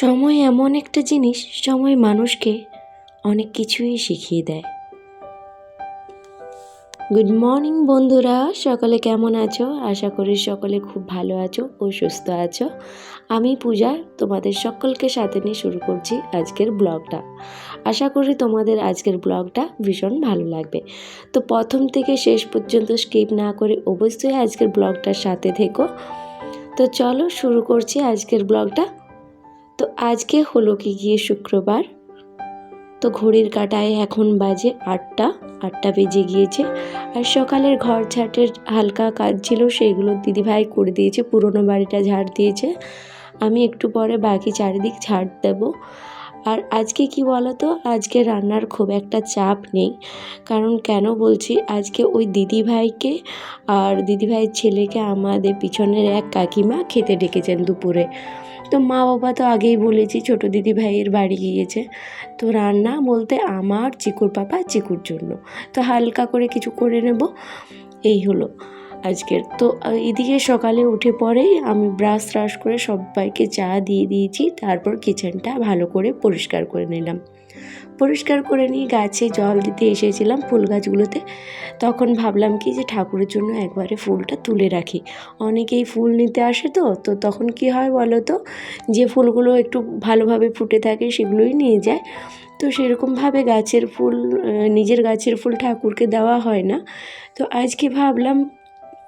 সময় এমন একটা জিনিস, সময় মানুষকে অনেক কিছুই শিখিয়ে দেয়। গুড মর্নিং বন্ধুরা। সকলে কেমন আছো? আশা করি সকলে খুব ভালো আছো ও সুস্থ আছো। আমি পূজা, তোমাদের সকলকে সাথে নিয়ে শুরু করছি আজকের ব্লগটা। আশা করি তোমাদের আজকের ব্লগটা ভীষণ ভালো লাগবে। তো প্রথম থেকে শেষ পর্যন্ত স্কিপ না করে অবশ্যই আজকের ব্লগটার সাথে থেকো। তো চলো শুরু করছি আজকের ব্লগটা। তো আজকে হলো কি গিয়ে শুক্রবার? তো ঘড়ির কাটায় এখন বাজে আটটা আটটা বেজে গিয়েছে। আর সকালের ঘর ঝাঁটের হালকা কাজ ছিল সেইগুলো দিদিভাই করে দিয়েছে, পুরনো বাড়িটা ঝাড় দিয়েছে। আমি একটু পরে বাকি চারিদিক ঝাড় দেবো। আর আজকে কি বলো তো আজকে রান্নার খুব একটা চাপ নেই। কারণ কেন বলছি? আজকে ওই দিদিভাইকে আর দিদিভাইয়ের ছেলেকে আমাদের পিছনের এক কাকিমা খেতে ডেকেছেন দুপুরে। তো মা বাবা তো আগেই বলেছি ছোটো দিদি ভাইয়ের বাড়ি গিয়েছে। তো রান্না বলতে আমার চিকুর পাপা চিকুর জন্য। তো হালকা করে কিছু করে নেব। এই হলো। আজকের। তো এদিকে সকালে উঠে পরেই আমি ব্রাশ ট্রাশ করে সবাইকে চা দিয়ে দিয়েছি, তারপর কিচেনটা ভালো করে পরিষ্কার করে নিলাম। পরিষ্কার করে নিয়ে গাছে জল দিতে এসেছিলাম ফুল গাছগুলোতে। তখন ভাবলাম কি যে ঠাকুরের জন্য একবারে ফুলটা তুলে রাখি। অনেকেই ফুল নিতে আসে তো তো তখন কি হয় বলো তো, যে ফুলগুলো একটু ভালোভাবে ফুটে থাকে সেগুলোই নিয়ে যায়। তো সেরকমভাবে গাছের ফুল নিজের গাছের ফুল ঠাকুরকে দেওয়া হয় না। তো আজকে ভাবলাম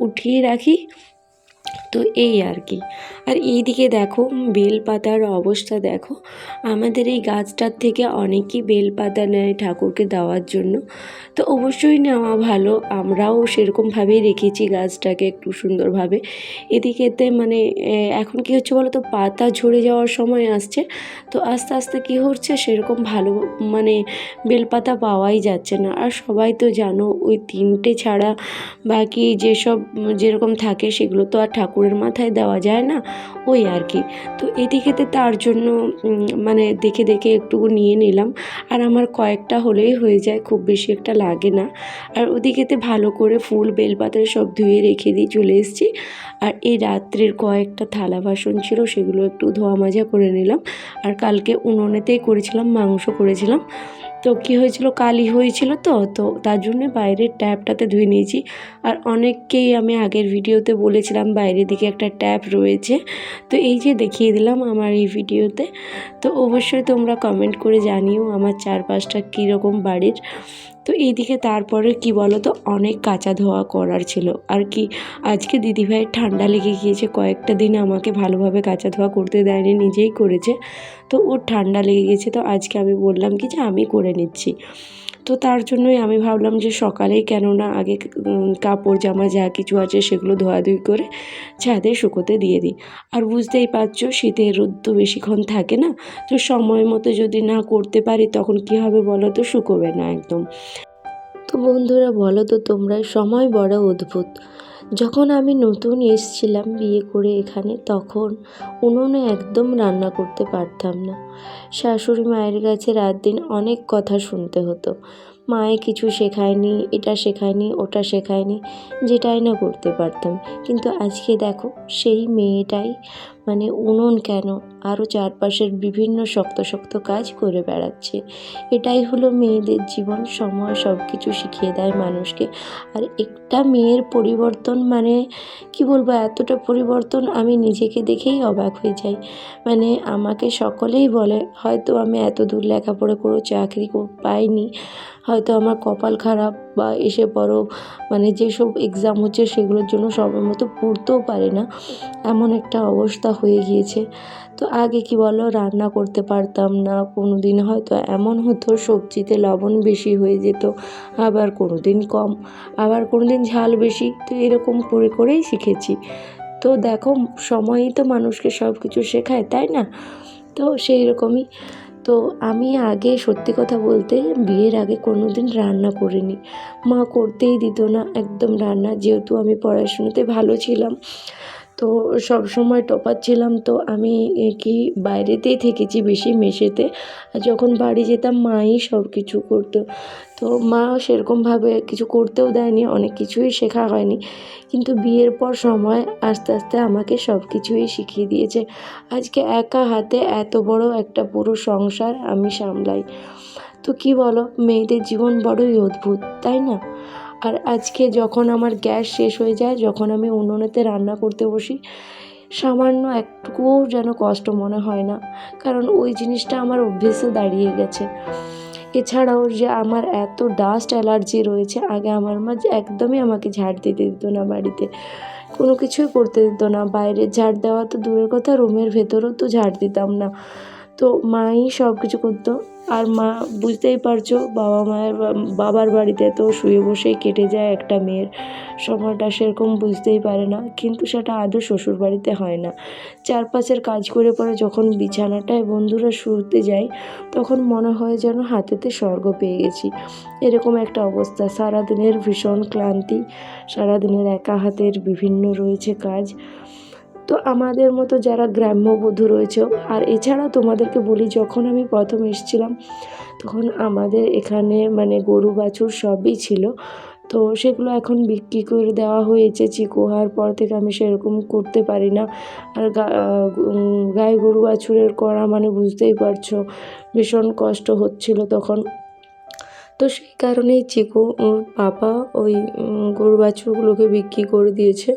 উঠিয়ে রাখি তো এই আর কি। আর এইদিকে দেখো বেলপাতার অবস্থা দেখো। আমাদের এই গাছটার থেকে অনেকই বেলপাতা নেয় ঠাকুরকে দেওয়ার জন্য। তো অবশ্যই নেওয়া ভালো, আমরাও সেরকমভাবেই রেখেছি গাছটাকে একটু সুন্দরভাবে। এদিকেতে মানে এখন কী হচ্ছে বলো তো পাতা ঝরে যাওয়ার সময় আসছে। তো আস্তে আস্তে কী হচ্ছে, সেরকম ভালো মানে বেলপাতা পাওয়াই যাচ্ছে না। আর সবাই তো জানো, ওই তিনটে ছাড়া বাকি যেসব, যেরকম থাকে, সেগুলো তো আর ঠাকুরের মাথায় দেওয়া যায় না? ওই আর কি। তো এদিকেতে তার জন্য মানে দেখে দেখে একটু নিয়ে নিলাম। আর আমার কয়েকটা হলেই হয়ে যায়, খুব বেশি একটা লাগে না। আর ওদিকেতে ভালো করে ফুল, বেলপাতা সব ধুয়ে রেখে দিয়ে চলে এসেছি। আর এই রাত্রের কয়েকটা থালা বাসন ছিল, সেগুলো একটু ধোয়া মাজা করে নিলাম। আর কালকে উনুনেতেই করেছিলাম, মাংস করেছিলাম। তো কী হয়েছিল? কালি হয়েছিল তো তো তার জন্যে বাইরের ট্যাপটাতে ধুয়ে নিয়েছি। আর অনেককেই আমি আগের ভিডিওতে বলেছিলাম বাইরের দিকে একটা ট্যাপ রয়েছে। তো এই যে দেখিয়ে দিলাম আমার এই ভিডিওতে। তো অবশ্যই তোমরা কমেন্ট করে জানিও আমার চারপাশটা কীরকম বাড়ির। তো এইদিকে তারপরে কি বলো তো অনেক কাঁচা ধোয়া করার ছিল। আর কি, আজকে দিদিভাইয়ের ঠান্ডা লেগে গিয়েছে, কয়েকটা দিন আমাকে ভালোভাবে কাঁচা ধোয়া করতে দেয়নি, নিজেই করেছে। তো ওর ঠান্ডা লেগে গেছে তো আজকে আমি বললাম কি যে আমি করে নিচ্ছি। তো তার জন্যই আমি ভাবলাম যে সকালেই কেননা আগে কাপড়, জামা যা কিছু আছে সেগুলো ধোয়াধুই করে ছাদে শুকোতে দিয়ে দিই। আর বুঝতেই পারছ শীতের রোদ তো বেশিক্ষণ থাকে না, তো সময় মতো যদি না করতে পারি তখন কি হবে বলো তো? শুকোবে না একদম। তো বন্ধুরা বলো তো তোমরা, সময় বড় অদ্ভুত। যখন আমি নতুন এসছিলাম বিয়ে করে এখানে, তখন উনুনে একদম রান্না করতে পারতাম না। শাশুড়ি মায়ের কাছে রাত দিন অনেক কথা শুনতে হতো। মায়ে কিছু শেখায়নি, এটা শেখায়নি, ওটা শেখায়নি, যেটাই না করতে পারতাম। কিন্তু আজকে দেখো, সেই মেয়েটাই মানে উনুন কেন আরও চারপাশের বিভিন্ন শক্ত শক্ত কাজ করে বেড়াচ্ছে। এটাই হলো মেয়েদের জীবন। সময় সব কিছু শিখিয়ে দেয় মানুষকে। আর একটা মেয়ের পরিবর্তন মানে কি বলব, এতটা পরিবর্তন আমি নিজেকে দেখেই অবাক হয়ে যাই। মানে আমাকে সকলেই বলে, হয়তো আমি এত দূর লেখাপড়া করেও চাকরি পাইনি। হয়তো আমার কপাল খারাপ। বা এসে পড়ো। মানে যেসব এক্সাম হচ্ছে সেগুলোর জন্য সময় মতো পড়তেও পারে না। এমন একটা অবস্থা হয়ে গিয়েছে। তো আগে কি বলো, রান্না করতে পারতাম না। কোনো দিন হয়তো এমন হতো, সবজিতে লবণ বেশি হয়ে যেত। আবার কোনো দিন কম, আবার কোনো দিন ঝাল বেশি। তো এরকম করে করেই শিখেছি। তো দেখো, সময়ই তো মানুষকে সব কিছু শেখায়, তাই না? তো সেই রকমই তো আমি আগে সত্যি কথা বলতে বিয়ের আগে কোনো দিন রান্না করিনি। মা করতেই দিত না একদম রান্না, যেহেতু আমি পড়াশুনোতে ভালো ছিলাম। তো সব সময় টপার ছিলাম, তো আমি কি বাইরেতেই থেকেছি বেশি মেশেতে। যখন বাড়ি যেতাম, মাই সব কিছু করতো। তো মা সেরকমভাবে কিছু করতেও দেয়নি, অনেক কিছুই শেখা হয়নি। কিন্তু বিয়ের পর সময় আস্তে আস্তে আমাকে সব কিছুই শিখিয়ে দিয়েছে। আজকে একা হাতে এত বড় একটা পুরো সংসার আমি সামলাই। তো কি বলো, মেয়েদের জীবন বড়ই অদ্ভুত, তাই না? আর আজকে যখন আমার গ্যাস শেষ হয়ে যায়, যখন আমি উনুনেতে রান্না করতে বসি, সামান্য একটুকুও যেন কষ্ট মনে হয় না। কারণ ওই জিনিসটা আমার অভ্যেসে দাঁড়িয়ে গেছে। এছাড়াও যে আমার এত ডাস্ট অ্যালার্জি রয়েছে, আগে আমার মা একদমই আমাকে ঝাড় দিতে দিত না বাড়িতে। কোনো কিছুই করতে দিত না, বাইরে ঝাড় দেওয়া তো দূরের কথা, রুমের ভেতরেও তো ঝাড় দিতাম না। তো মাই সব কিছু করতো। আর মা, বুঝতেই পারছ, বাবা মায়ের বাবার বাড়িতে তো শুয়ে বসেই কেটে যায় একটা মেয়ের। সময়টা সেরকম বুঝতেই পারে না, কিন্তু সেটা আদৌ শ্বশুর বাড়িতে হয় না। চারপাশের কাজ করে পরে যখন বিছানাটায় বন্ধুরা শুতে যায় তখন মনে হয় যেন হাতেতে স্বর্গ পেয়ে গেছি। এরকম একটা অবস্থা, সারাদিনের ভীষণ ক্লান্তি, সারাদিনের একা হাতের বিভিন্ন রয়েছে কাজ। তো আমাদের মতো যারা গ্রাম্যবধূ রয়েছে, আর এছাড়া তোমাদেরকে বলি, যখন আমি প্রথম এসেছিলাম, তখন আমাদের এখানে মানে গরু, বাছুর সবই ছিল। তো সেগুলো এখন বিক্রি করে দেওয়া হয়েছে চিকু হওয়ার পর থেকে আমি সেরকম করতে পারি না। আর গায়ে গরু, বাছুরের করা মানে বুঝতেই পারছ, ভীষণ কষ্ট হচ্ছিল তখন। তো সেই কারণেই চিকু, ওর পাপা ওই গরু, বাছুরগুলোকে বিক্রি করে দিয়েছে,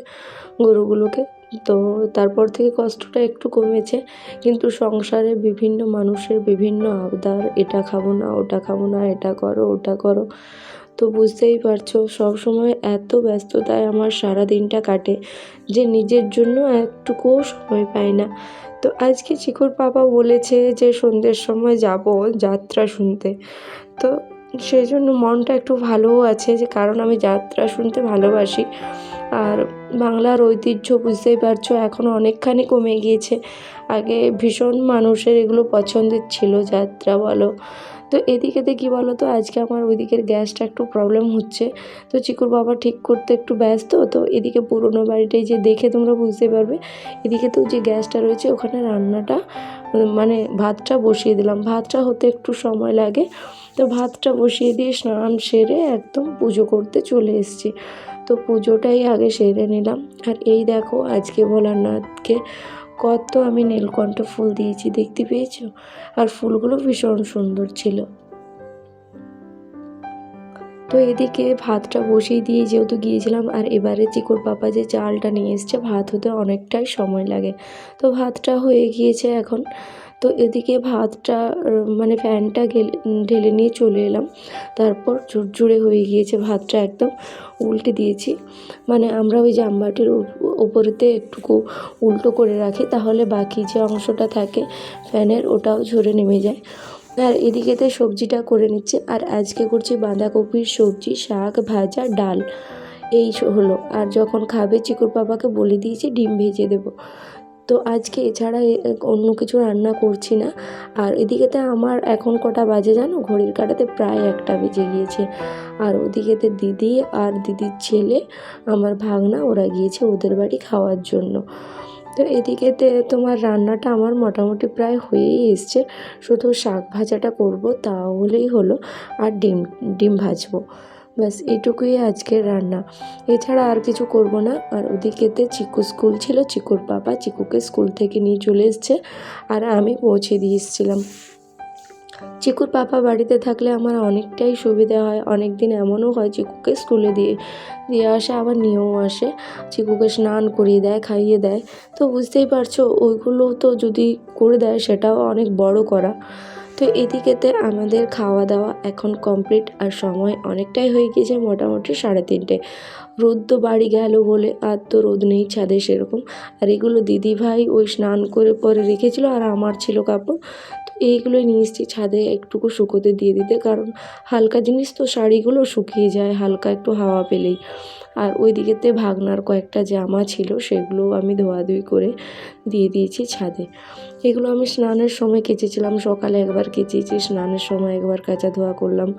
গরুগুলোকে। তো তারপর থেকে কষ্টটা একটু কমেছে। কিন্তু সংসারে বিভিন্ন মানুষের বিভিন্ন আবদার, এটা খাব না, ওটা খাব না, এটা করো, ওটা করো। তো বুঝতেই পারছ সব সময় এত ব্যস্ততায় আমার সারা দিনটা কাটে যে নিজের জন্য একটুকুও সময় পাই না। তো আজকে চিকুর পাপা বলেছে যে সন্ধ্যের সময় যাব যাত্রা শুনতে। তো সেই জন্য মনটা একটু ভালোও আছে যে, কারণ আমি যাত্রা শুনতে ভালোবাসি। আর বাংলার ঐতিহ্য বুঝতেই পারছ, এখন অনেকখানি কমে গিয়েছে। আগে ভীষণ মানুষের এগুলো পছন্দের ছিল যাত্রা বলো তো এদিকেতে কী বলো তো আজকে আমার ওইদিকের গ্যাসটা একটু প্রবলেম হচ্ছে। তো চিকুর বাবা ঠিক করতে একটু ব্যস্ত, তো এদিকে পুরোনো বাড়িটাই যে দেখে তোমরা বুঝতে পারবে। এদিকে তো যে গ্যাসটা রয়েছে, ওখানে রান্নাটা মানে ভাতটা বসিয়ে দিলাম। ভাতটা হতে একটু সময় লাগে, তো ভাতটা বসিয়ে দিয়ে স্নান সেরে একদম পুজো করতে চলে এসেছি। তো পুজোটাই আগে সেরে নিলাম। আর এই দেখো, আজকে ভোলানাথকে কত আমি নীলকণ্ঠ ফুল দিয়েছি দেখতে পেয়েছ? আর ফুলগুলো ভীষণ সুন্দর ছিল। তো এদিকে ভাতটা বসিয়ে দিয়ে যেহেতু গিয়েছিলাম, আর এবারে চিকুর পাপা যে চালটা নিয়ে এসছে, ভাত হতে অনেকটাই সময় লাগে। তো ভাতটা হয়ে গিয়েছে এখন। তো এদিকে ভাতটা মানে ফ্যানটা ঢেলে নিয়ে চলে এলাম। তারপর ঝুরঝুরে হয়ে গিয়েছে ভাতটা একদম উল্টে দিয়েছি। মানে আমরা ওই জামবাটির উপরেতে একটুকু উল্টো করে রাখি, তাহলে বাকি যে অংশটা থাকে ফ্যানের, ওটাও ঝরে নেমে যায়। আর এদিকেতে সবজিটা করে নিচ্ছে। আর আজকে করছি বাঁধাকপির সবজি, শাক, ভাজা, ডাল। এই হলো। আর যখন খাবে, চিকুর বাবাকে বলে দিয়েছি, ডিম ভেজে দেবো। তো আজকে এছাড়া অন্য কিছু রান্না করছি না। আর এদিকেতে আমার এখন কটা বাজে জানো? ঘড়ির কাটাতে প্রায় একটা বেজে গিয়েছে। আর ওদিকেতে দিদি আর দিদির ছেলে, আমার ভাগনা, ওরা গিয়েছে ওদের বাড়ি খাওয়ার জন্য। তো এদিকে তোমার রান্নাটা আমার মোটামুটি প্রায় হয়েই এসছে। শুধু শাক ভাজাটা করব, তাহলেই হলো, আর ডিম ডিম ভাজবো। ব্যাস, এটুকুই আজকের রান্না। এছাড়া আর কিছু করব না। আর ওদিকেতে চিকু স্কুল ছিল, চিকুর বাবা চিকুকে স্কুল থেকে নিয়ে চলে এসছে, আর আমি পৌঁছে দিয়ে এসেছিলাম। চিকুর পাপা বাড়িতে থাকলে আমার অনেকটাই সুবিধা হয়। অনেক দিন এমনও হয় চিকুকে স্কুলে দিয়ে দিয়ে আসে, আবার নিয়েও আসে। চিকুকে স্নান করিয়ে দেয়, খাইয়ে দেয়। তো বুঝতেই পারছ, ওইগুলো তো যদি করে দেয়, সেটাও অনেক বড় করা। তো এদিকেতে আমাদের খাওয়া দাওয়া এখন কমপ্লিট আর সময় অনেকটাই হয়ে গিয়েছে মোটামুটি সাড়ে তিনটে। রোদ তো বাড়ি গেল বলে আর তো রোদ নেই ছাদে সেরকম। আর এগুলো দিদিভাই ওই স্নান করে পরে রেখেছিল আর আমার ছিল কাপড়। তো এইগুলোই নিয়ে এসেছি ছাদে একটুকু শুকোতে দিয়ে দিতে কারণ হালকা জিনিস তো শাড়িগুলো শুকিয়ে যায়, হালকা একটু হাওয়া পেলেই। আর ওই দিকেতে ভাগনার কয়েকটা জামা ছিল সেগুলো আমি ধোয়াধুয়ি করে দিয়ে দিয়েছি ছাদে। এগুলো আমি স্নানের সময় কেচেছিলাম, সকালে একবার কেচেছি, স্নানের সময় একবার কাচা ধোয়া করলাম।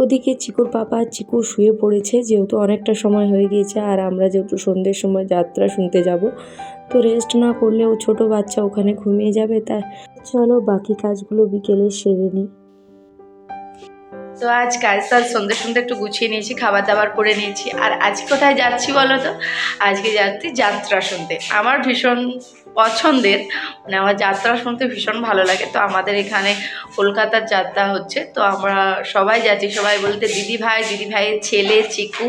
ওদিকে চিকুর পাপা চিকু শুয়ে পড়েছে, যেহেতু অনেকটা সময় হয়ে গিয়েছে আর আমরা যেহেতু সন্ধ্যের সময় যাত্রা শুনতে যাব, তো রেস্ট না করলে ও ছোট বাচ্চা ওখানে ঘুমিয়ে যাবে, তাই চলো বাকি কাজগুলো বিকেলে সেরে নিই। তো আজ কাজ তাজ সন্ধ্যে সন্ধ্যে একটু গুছিয়ে নিয়েছি, খাবার দাবার করে নিয়েছি। আর আজ কোথায় যাচ্ছি বলো তো? আজকে যাচ্ছি যাত্রা শুনতে। আমার ভীষণ পছন্দের মানে আমার যাত্রা শুনতে ভীষণ ভালো লাগে। তো আমাদের এখানে কলকাতার যাত্রা হচ্ছে। তো আমরা সবাই যাচ্ছি, সবাই বলতে দিদি ভাই, দিদি ভাইয়ের ছেলে, চিকু,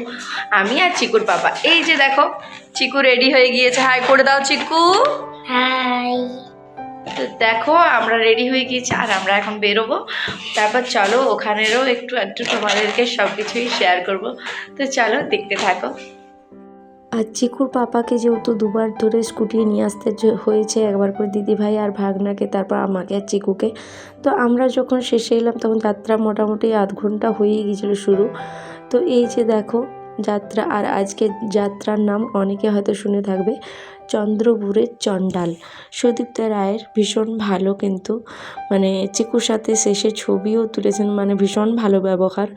আমি আর চিকুর বাবা এই যে দেখো, চিকু রেডি হয়ে গিয়েছে। হাই করে দাও চিকু। হাই তো দেখো, আমরা রেডি হয়ে গিয়েছি আর আমরা এখন বেরোবো। তারপর চলো, ওখানেরও একটু একটু তোমাদেরকে সব কিছুই শেয়ার করব। তো চলো, দেখতে থাকো। আর চিকুর পাপাকে যেহেতু দুবার ধরে স্কুটি নিয়ে আসতে হয়েছে, একবার করে দিদিভাই আর ভাগনাকে, তারপর আমাকে আর চিকুকে। তো আমরা যখন শেষে এলাম, তখন যাত্রা মোটামুটি আধ ঘণ্টা হয়েই গিয়েছিল শুরু। তো এই যে দেখো যাত্রা আর আজকে যাত্রার নাম অনেকে হয়তো শুনে থাকবে, চন্দ্রপুরের চণ্ডাল। সুদীপ্ত রায়ের ভীষণ ভালো কিন্তু মানে চিকুর সাথে শেষে ছবিও তুলেছেন মানে ভীষণ ভালো ব্যবহার।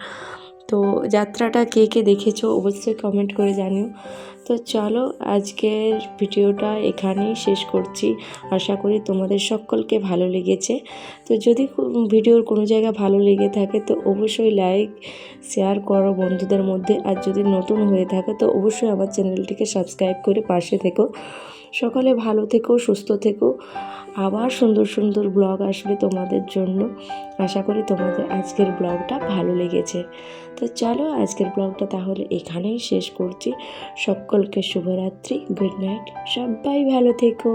তো যাত্রাটা কে কে দেখেছ অবশ্যই কমেন্ট করে জানিও। তো চলো, আজকের ভিডিওটা এখানেই শেষ করছি। আশা করি তোমাদের সকলকে ভালো লেগেছে। তো যদি ভিডিওর কোনো জায়গা ভালো লেগে থাকে, তো অবশ্যই লাইক, শেয়ার করো বন্ধুদের মধ্যে। আর যদি নতুন হয়ে থাকে, তো অবশ্যই আমার চ্যানেলটিকে সাবস্ক্রাইব করে পাশে থেকো। সকলে ভালো থেকো, সুস্থ থেকো। আবার সুন্দর সুন্দর ব্লগ আসবে তোমাদের জন্য। আশা করি তোমাদের আজকের ব্লগটা ভালো লেগেছে। তো চলো, আজকের ব্লগটা তাহলে এখানেই শেষ করছি। সকলকে শুভরাত্রি গুড নাইট সবাই ভালো থেকো।